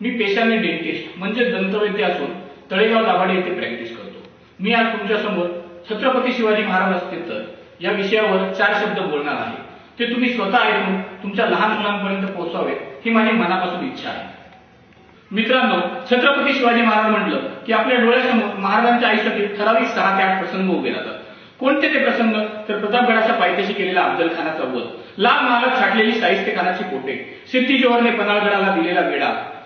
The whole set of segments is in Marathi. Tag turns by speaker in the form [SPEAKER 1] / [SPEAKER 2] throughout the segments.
[SPEAKER 1] मी पेशाने डेंटिस्ट म्हणजे दंतवैद्य असून तळेगाव दाभाडे येथे प्रॅक्टिस करतो. मी आज तुमच्यासमोर छत्रपती शिवाजी महाराज असतील तर या विषयावर चार शब्द बोलणार आहे. ते तुम्ही स्वतः ऐकून तुमच्या लहान मुलांपर्यंत पोहोचावे ही माझी मनापासून इच्छा आहे. मित्रांनो छत्रपती शिवाजी महाराज म्हटलं की आपल्या डोळ्यासमोर महाराजांच्या आयुष्यातील ठराविक सहा ते आठ प्रसंग उभे राहतात. कोणते ते प्रसंग? तर प्रतापगडाच्या पायथ्याशी केलेला अफजल खानाचा वध लाल महालात छाटलेली साहित्य खानाची पोटे सिद्धी जोहरने पन्हाळगडाला दिलेला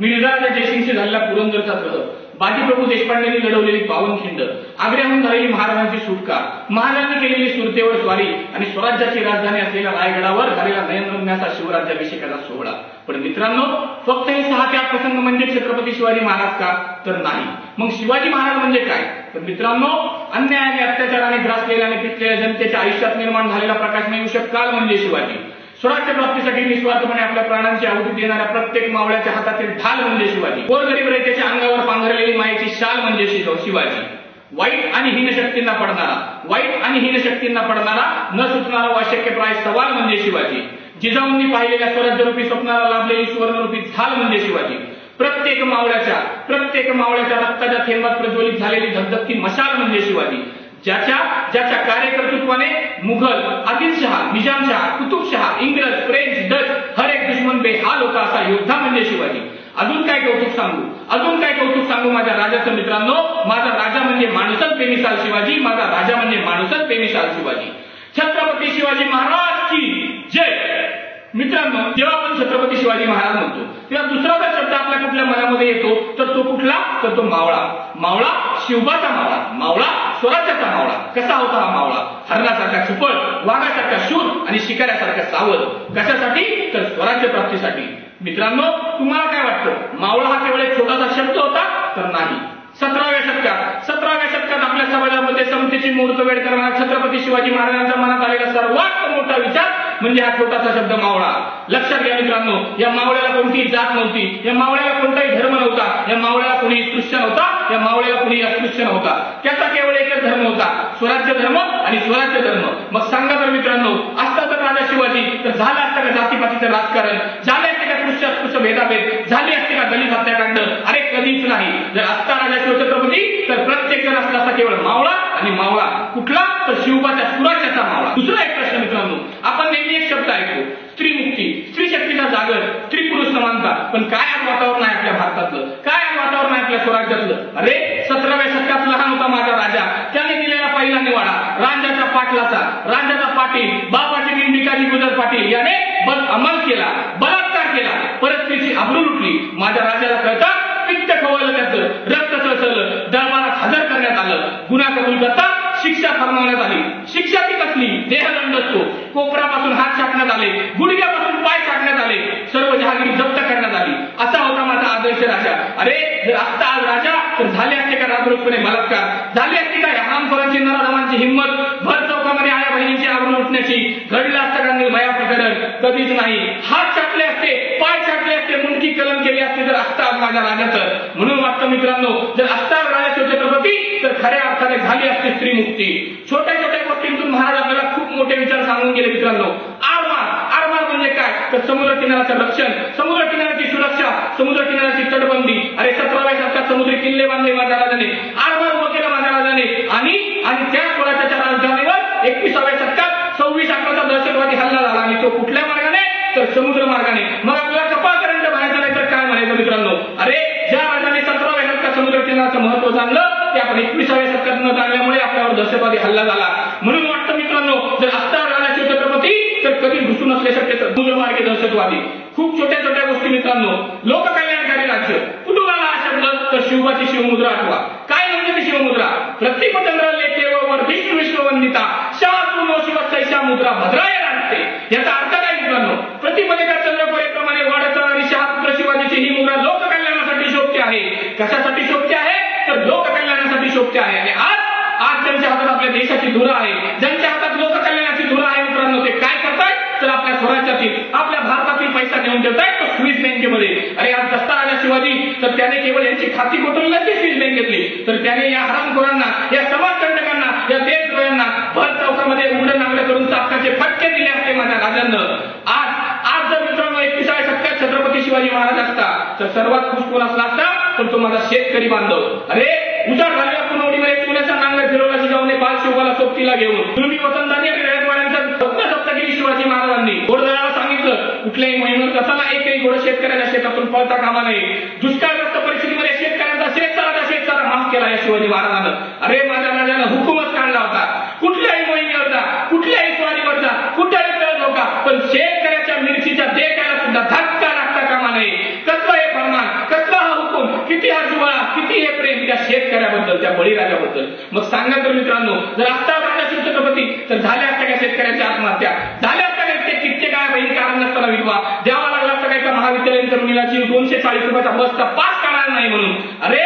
[SPEAKER 1] वेडा मिर्झाच्या जयसिंगशी झालेला पुरंदरचा ग्रह बाजीप्रभू देशपांडेंनी लढवलेली पावनखिंड आग्र्याहून झालेली महाराजांची सुटका महाराजांनी केलेली सुरतेवर स्वारी आणि स्वराज्याची राजधानी असलेल्या रायगडावर झालेला नयनरम्याचा शिवराज्याभिषेकाचा सोहळा. पण मित्रांनो फक्त हे सहा त्या प्रसंग म्हणजे छत्रपती शिवाजी महाराज का? तर नाही. मग शिवाजी महाराज म्हणजे काय? तर मित्रांनो अन्याय आणि अत्याचाराने ग्रासलेल्या आणि पिचलेल्या जनतेच्या आयुष्यात निर्माण झालेला प्रकाशमय युषक काल म्हणजे शिवाजी. स्वराज्य प्राप्तीसाठी निस्वार्थपणे आपल्या प्राणांची आहुती देणाऱ्या प्रत्येक मावळ्याच्या हातातील ढाल म्हणजे शिवाजी. गोरगरीब रयतेच्या अंगावर पांघरलेली मायेची शाल म्हणजे शिवाजी. वाईट आणि हीन शक्तींना पडणारा वाईट आणि हीन शक्तींना पडणारा न सुटणारा व सवाल म्हणजे शिवाजी. जिजाऊंनी पाहिलेल्या स्वराज्यरूपी स्वप्नाला लाभलेली सुवर्णरूपी झाल म्हणजे शिवाजी. प्रत्येक मावळ्याच्या प्रत्येक मावळ्याच्या रक्ताच्या थेंबात प्रज्वलित झालेली धगधगती मशाल म्हणजे शिवाजी. ज्याच्या ज्याच्या कार्यकर्तृत्वाने मुघल आदिलशहा निजामशहा कुतुबशहा एक हा लोक असा योद्धा म्हणजे शिवाजी. अजून काय कौतुक सांगू? अजून काय कौतुक सांगू माझ्या राजाचं मित्रांनो? माझा राजा म्हणजे माणूसच बेमिसाल शिवाजी माझा राजा म्हणजे माणूसच बेमिसाल शिवाजी. छत्रपती शिवाजी महाराज की जय! मित्रांनो जेव्हा आपण छत्रपती शिवाजी महाराज म्हणतो तेव्हा दुसरा जर शब्द आपल्या कुठल्या मनामध्ये येतो तर तो कुठला? तर तो मावळा. मावळा शिवबाचा मावळा. मावळा स्वराज्याचा मावळा कसा होता हा मावळा. हरणासारखा सुपळ वाघासारखा शूर आणि शिकाऱ्यासारखा सावध. कशासाठी? तर स्वराज्य प्राप्तीसाठी. मित्रांनो तुम्हाला काय वाटतं? मावळा हा केवळ एक छोटासा शब्द होता? तर नाही. सतराव्या शतकात सतराव्या शतकात आपल्या समाजामध्ये समतेची मूर्त वेळ करणारा छत्रपती शिवाजी महाराजांच्या मनात आलेला म्हणजे हा छोटासा शब्द मावळा. लक्षात घ्या मित्रांनो या मावळ्याला कोणतीही जात नव्हती. या मावळ्याला कोणताही धर्म नव्हता. या मावळ्याला कोणी स्पृश्य नव्हता या मावळ्याला कोणी अस्पृश्य नव्हता त्याचा केवळ एकच धर्म होता. स्वराज्य धर्म आणि स्वराज्य धर्म. मग सांगा तर मित्रांनो असता तर राजा शिवाजी तर झालं असतं का जातीपातीचं राजकारण? झाले असते का स्पृश्य अस्पृश्य भेदाभेद? झाली असते का दलित हत्याकांड? अरे कधीच नाही. जर असता राजा शिवछत्रपती तर प्रत्येक जण असला असता केवळ मावळा आणि मावळा. कुठला? तर शिवबाच्या सुराज्याचा मावळा. दुसरा एक प्रश्न मित्रांनो आपण नेहमी एक शब्द ऐकतो स्त्री मुक्ती स्त्री शक्तीचा जागर स्त्री पुरुष समानता पण काय आज वातावरण आहे आपल्या भारतातलं काय आज आपल्या स्वराज्यातलं. अरे सतराव्या शतकात लहान होता माझा राजा. त्याने दिलेला पहिला निवाडा रांजाच्या पाटलाचा. राजाचा पाटील बा पाटील गुजर पाटील याने बस अमल केला बलात्कार केला. परत तिची आबरू लुटली. माझ्या राजाला कळतं पित्त खवळलं त्याचं रक्त चळचळलं दरबारात हजर करण्यात आलं. गुन्हा कबूल करता शिक्षा फरमावण्यात आली. शिक्षा ती कसली? देहदंड असतो कोपरापासून हात छाटण्यात आले गुडघ्यापासून पाय छाटण्यात आले. सर्व जहागिरी जप्त करण्यात आली असा होता माझा आदर्श राजा अरे जर आत्ता आज राजा तर झाले असते का राजरोजपणे बलात्कार? झाले असते का या हरामखोरांची नराधमांची हिंमत? भर चौकामध्ये आया बहिणीची आवरून उठण्याची घडलं असतं का निर्भया प्रकरण? कधीच नाही. हात चाटले असते पाय चाटले असते मुंडकी कलम केली असते जर आत्ता आज माझ्या राजाचं. म्हणून वाटतं मित्रांनो जर आत्ता राजा शिवछत्रपती तर खऱ्या अर्थाने झाली असते स्त्री मुक्ती छोट्या छोट्या गोष्टींतून महाराज आपल्याला खूप मोठे विचार सांगून गेले मित्रांनो. आरमार आरमार म्हणजे काय? तर समुद्र किनाऱ्याचं रक्षण. समुद्र समुद्र किनाऱ्याची तटबंदी अरे सतराव्या शतकात समुद्री किल्ले बांधले माझ्या जाणे. आरमार उभं केलं माझ्या जाणे. आणि आणि त्या स्वराज्याच्या राजधानीवर एकविसाव्या शतकात सव्वीस अकराचा दहशतवादी हल्ला झाला. आणि तो कुठल्या मार्गाने? तर समुद्र मार्गाने. मग आपल्याला कपाळपर्यंत बाहेर नाही तर काय म्हणायचं मित्रांनो? अरे ज्या राजाने सतराव्या शतकात समुद्र किनाऱ्याचं महत्त्व जाणलं ते आपण एकविसाव्या शतकात न जाणल्यामुळे आपल्यावर दहशतवादी हल्ला झाला. म्हणून वाटतं मित्रांनो जर आत्ता राजा छत्रपती तर कधी घुसून असले शक्यता मार्गे दहशतवादी. खूप छोट्या छोट्या गोष्टी मित्रांनो लोककल्याणकारी राज्य कुठून आला हा शब्द तर शिवमुद्रा आठवा काय म्हणजे ती शिवमुद्रा? प्रतिपचंद्र लेखे व वर्धिष्णू विश्ववंदिता शाहपूर्व शिवसैषा मुद्रा भद्राय राजते याचा अर्थ काय मित्रांनो? प्रतिपदेच्या चंद्रकोरेप्रमाणे वाढत जाणारी शहापुत्र शिवाजीची ही मुद्रा लोककल्याणासाठी शोभते आहे. कशासाठी शोभते आहे? तर लोककल्याणासाठी शोभते आहे. आणि आज आज ज्यांच्या हातात आपल्या देशाची धुरा आहे ज्यांच्या हातात लोककल्याणाची धुरा आहे मित्रांनो ते काय करतायत? तर आपल्या स्वराज्यातील आपल्या भारतातील पैसा नेऊन ठेवतायत तो स्विस बँकेमध्ये अरे आज दस्ता राजा शिवाजी तर त्याने केवळ यांची खाती कोटली फीज स्विस बँकेतली तर त्याने या हरामखोरांना या समाजकंटकांना या देशद्रोह्यांना भर चौकामध्ये उघड नांगडं करून चापकाचे फटके दिले असते माझ्या राजांनं. आज आज जर मित्रांनो एकविसाव्या शतकात छत्रपती शिवाजी महाराज असता तर सर्वात खुश कोण असला असता? तर तो माझा शेतकरी बांधव. अरे उजाड झालेला पुनवडीमध्ये सोन्याचा नांगर फिरवला जिजाऊने बाल शिवबाला सोबतीला घेऊन. तुम्ही वतनदारी आणि रयतवाड्यांचा रत्न केली शिवाजी महाराजांनी. घोडदळाला सांगितलं कुठल्याही मोहिमेत कसाला एकही घोड शेतकऱ्याच्या शेतातून पळता कामा नये. दुष्काळ शिवाजी महाराजानं अरे माझ्या राजानं हुकूमच काढला होता. कुठल्याही मोहिमेवरचा कुठल्याही स्वारीवरचा कुठल्याही प्रयोग नव्हता पण शेतकऱ्याच्या मिरचीच्या देखायला सुद्धा धक्का लागता कामा नये. कसलं हे फरमान कसला हा हुकूम किती हा किती हे प्रेम त्या शेतकऱ्याबद्दल त्या बळीराजाबद्दल. मग सांगा तर मित्रांनो जर आता राजा छत्रपती तर झाल्या असत्या का शेतकऱ्याच्या आत्महत्या? झाल्या असत्या का ते कित्येक काय बहीण कारण नसताना विधवा. द्यावा लागला असता काय का महाविद्यालयीन तरुणीला? दोनशे चाळीस रुपयाचा बसचा पास काढणार नाही म्हणून. अरे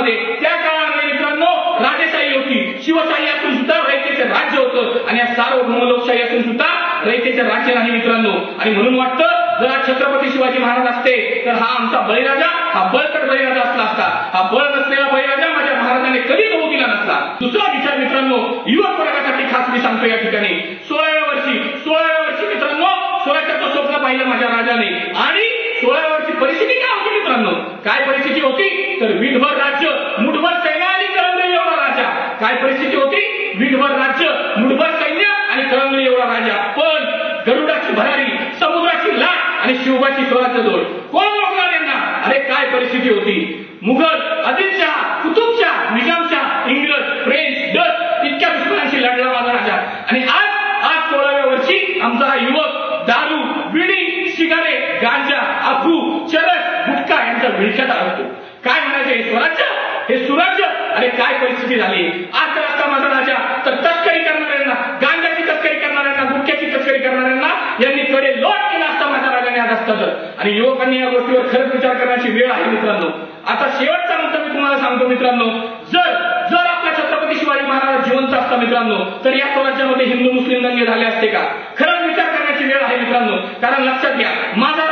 [SPEAKER 1] काळामध्ये त्या काळामध्ये मित्रांनो राजेशाही होती. शिवशाही असून सुद्धा रयतेचं राज्य होतं. आणि या सार्वभौम लोकशाही असून सुद्धा रयतेचं राज्य नाही मित्रांनो. आणि म्हणून वाटतं जर आज छत्रपती शिवाजी महाराज असते तर हा आमचा बळीराजा हा बळकट बळीराजा असला असता. हा बळ नसलेला बळीराजा माझ्या महाराजाने कधीच होऊ दिला नसता. दुसरा विचार मित्रांनो युवक वर्गासाठी खास मी सांगतो या ठिकाणी. सोळाव्या वर्षी सोळाव्या वर्षी मित्रांनो सोळाच्या स्वप्न पाहिलं माझ्या राजाने आणि सोळाव्या वर्षी परिस्थिती काय होती मित्रांनो काय परिस्थिती होती तर विधभर राज्य मुठभर सैन्य आणि कळंगळी एवढा राजा. काय परिस्थिती होती? विधभर राज्य मुठभर सैन्य आणि कळंगळी एवढा राजा. पण गरुडाची भरारी समुद्राची लाट आणि शिवबाची स्वराचं दोन कोण रोखणार यांना? अरे काय परिस्थिती होती? मुघल आदिलशाह हे आणि काय परिस्थिती झाली? आज तर माझा राजा तर तस्करी करणाऱ्यांना गांजाची तस्करी करणाऱ्यांना गुटख्याची तस्करी करणाऱ्यांना यांनी कडे लोट केला असता माझ्या राजाने आज असता तर आणि युवकांनी या गोष्टीवर खरंच विचार करण्याची वेळ आहे मित्रांनो. आता शेवटचा मुद्दा मी तुम्हाला सांगतो मित्रांनो. जर जर आपल्या छत्रपती शिवाजी महाराज जिवंत असता मित्रांनो तर या स्वराज्यामध्ये हिंदू मुस्लिम दंगे झाले असते का? खरंच विचार करण्याची वेळ आहे मित्रांनो. कारण लक्षात घ्या माझा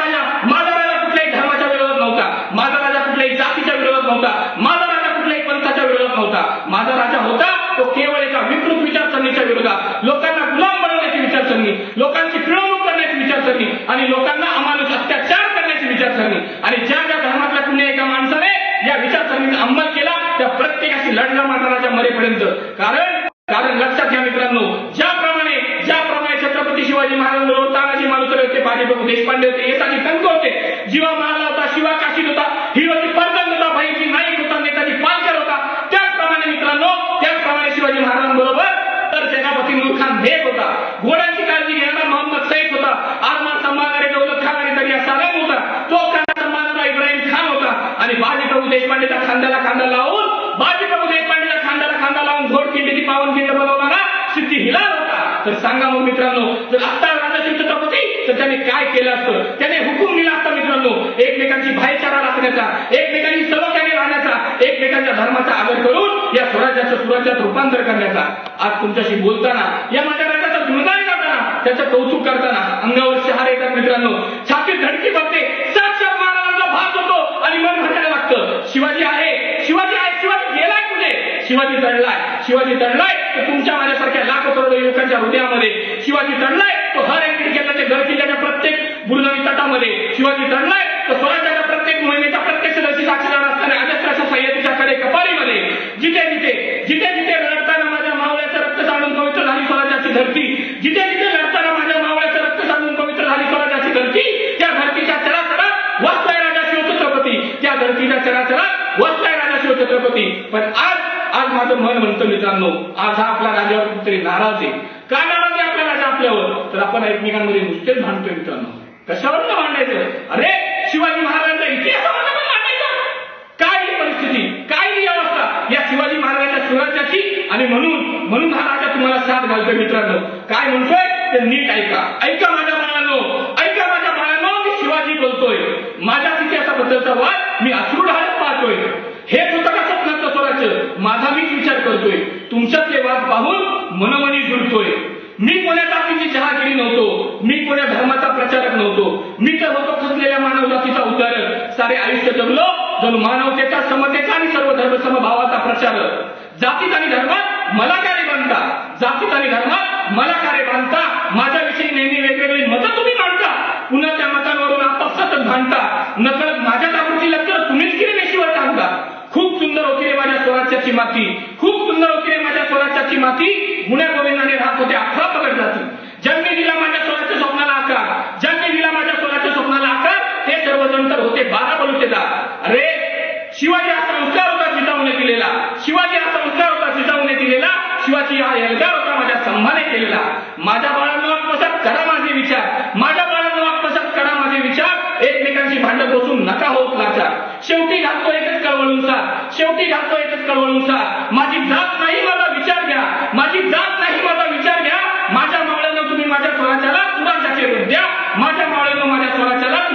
[SPEAKER 1] आणि लोकांना अमानुष अत्याचार करण्याची विचारसरणी. आणि ज्या ज्या धर्मातल्या कुणी एका माणसाने या विचारसरणीचा अंमल केला त्या प्रत्येकाशी लढला माझा मरेपर्यंत. कारण कारण लक्षात घ्या मित्रांनो ज्याप्रमाणे ज्याप्रमाणे छत्रपती शिवाजी महाराजांबरोबर तानाजी मालुसरे होते बाजीप्रभू देशपांडे होते येताजी टंक होते जीवा महाल होता शिवा काशीद होता हिरोजी पर्जन होता भाईजी नाईक होता नेताजी पालकर होता त्याचप्रमाणे मित्रांनो त्याचप्रमाणे शिवाजी महाराजांबरोबर तर सेनापती नूर तर सांगा मग मित्रांनो जर आत्ता राजा छत्रपती तर त्याने काय केलं असतं? त्याने हुकूम दिला असता मित्रांनो एकमेकांची भाईचारा राखण्याचा एकमेकांची सलोख्याने राहण्याचा एकमेकांच्या धर्माचा आदर करून या स्वराज्याचं सुराज्यात रूपांतर करण्याचा. आज तुमच्याशी बोलताना या माझ्या राजाचा गुणगान करताना त्याचं कौतुक करताना अंगावर शहार येतात मित्रांनो. छातीत धडकी बघते साक्षात महाराजांचा भास होतो आणि मन भरायला लागतं. शिवाजी आहे शिवाजी आहे शिवाजी शिवाजी दडलाय शिवाजी दडलाय तो तुमच्या माझ्यासारख्या लाखो करोडो युवकांच्या हृदयामध्ये. शिवाजी दडलाय तो हर एक किल्ल्याच्या घर किल्ल्याच्या प्रत्येक बुरनवी तटामध्ये. शिवाजी दडलाय तो स्वराज्याच्या प्रत्येक मोहिमेच्या प्रत्यक्षदर्शी साक्षीदार असताना अजस्त्राच्या सह्याद्रीच्या कडे कपारीमध्ये जिथे जिथे जिथे जिथे लढताना माझ्या मावळ्याचं रक्त सांडून पवित्र झाली स्वराज्याची धरती. जिथे जिथे लढताना माझ्या मावळ्याचं रक्त सांडून पवित्र झाली स्वराज्याची धरती त्या धरतीच्या चराचरात वाचलाय राजा शिवछत्रपती. त्या धरतीच्या चराचरात वस्ताय राजा शिवछत्रपती. पण आज आज माझं मन म्हणतं मित्रांनो आज हा आपला राजावर कुठेतरी नाराज आहे. का नाराज आहे आपला राजा आपल्यावर? तर आपण एकमेकांमध्ये नुसतेच भांडतोय मित्रांनो. कशावर न भांडायचं? अरे शिवाजी महाराजांचा इतिहास काय ही परिस्थिती? काय ही अवस्था? या शिवाजी महाराजांच्या स्वराज्याची आणि म्हणून म्हणून हा राजा तुम्हाला साथ घालतोय मित्रांनो. काय म्हणतोय? ते नीट ऐका. ऐका माझ्या बाळांनो. ऐका माझ्या बाळांनो मी शिवाजी बोलतोय. माझ्या इतिहासाबद्दलचा वाद मी अश्रू पाहतोय हे होतं का स्वप्नाचं स्वराज्य माझा मीच विचार करतोय. तुमच्यातले वाद पाहून मनमनी जुळतोय मी कोण्या जातीची जहागिरी नव्हतो. मी कोण्या धर्माचा प्रचारक नव्हतो. मी तर होतो खचलेल्या मानव जातीचा उद्धारक. सारे आयुष्य जगलो जणू मानवतेचा समतेचा आणि सर्व धर्म समभावाचा प्रचारक. जातीत आणि धर्मात मला कार्य बांधता. जातीत आणि धर्मात मला कार्य बांधता. माझ्याविषयी नेहमी वेगवेगळी मतं तुम्ही मांडता. पुन्हा त्या मतांवरून आपापसातच भांडता. नकळत माझ्या दाखवची तर तुम्हीच केली शिवाय का खूप सुंदर होती रे माझ्या स्वराज्याची माती. खूप माझ्या माती गुण्या गोविंदाने राहत होते अठरा पकड जाते. ज्यांनी दिला माझ्या स्वराच्या स्वप्नाला आकार ज्यांनी दिला माझ्या स्वराच्या स्वप्नाला आकार ते सर्वजण तर होते बारा बलुतेदार. अरे शिवाजी हा संस्कार होता जिजाऊने दिलेला. शिवाजी हा संस्कार होता जिजाऊने दिलेला. शिवाजी हा एल्गार होता माझ्या संभाने केलेला माझ्या बाळांनो आत्मसात करा माझे विचार माझ्या बाळांनो आत्मसात करा माझे विचार एकमेकांशी भांडत बसून नका होत लाचार शेवटी घालतो एकच कळवळून सार शेवटी घालतो एकच कळवळून सार माझी जात नाही माझा विचार घ्या माझी जात नाही माझा विचार घ्या माझ्या मावळ्यानं तुम्ही माझ्या स्वराच्याला सुराच्याचे रूप द्या माझ्या मावळ्यानं माझ्या स्वराच्याला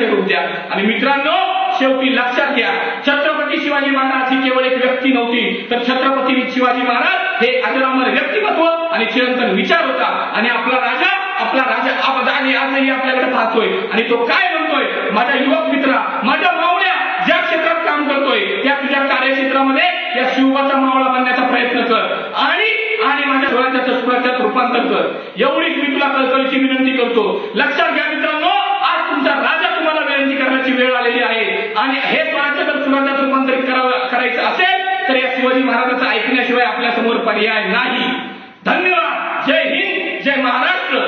[SPEAKER 1] तुम्ही रूप द्या. आणि मित्रांनो शेवटी लक्षात घ्या छत्रपती शिवाजी महाराज ही केवळ एक व्यक्ती नव्हती. तर छत्रपती शिवाजी महाराज हे अजरामर व्यक्तिमत्व आणि चिरंतन विचार होता. आणि आपला राजा आपला राजा आपला आणि आजही आपल्याकडे पाहतोय. आणि तो काय म्हणतोय? माझ्या युवक मित्रा माझ्या मावळ्या ज्या क्षेत्रात काम करतोय त्या तुझ्या कार्यक्षेत्रामध्ये या शिवबाचा मावळा बनण्याचा प्रयत्न कर. आणि आणि माझ्या डोळ्याच्या चष्म्याच्यात रूपांतर कर. एवढीच मी तुला कळकळीची विनंती करतो. लक्षात घ्या करण्याची वेळ आलेली आहे. आणि हे पाठ जर कुणाच्यात रूपांतरित करावं करायचं असेल तर या शिवाजी महाराजांचं ऐकण्याशिवाय आपल्यासमोर पर्याय नाही. धन्यवाद. जय हिंद जय महाराष्ट्र.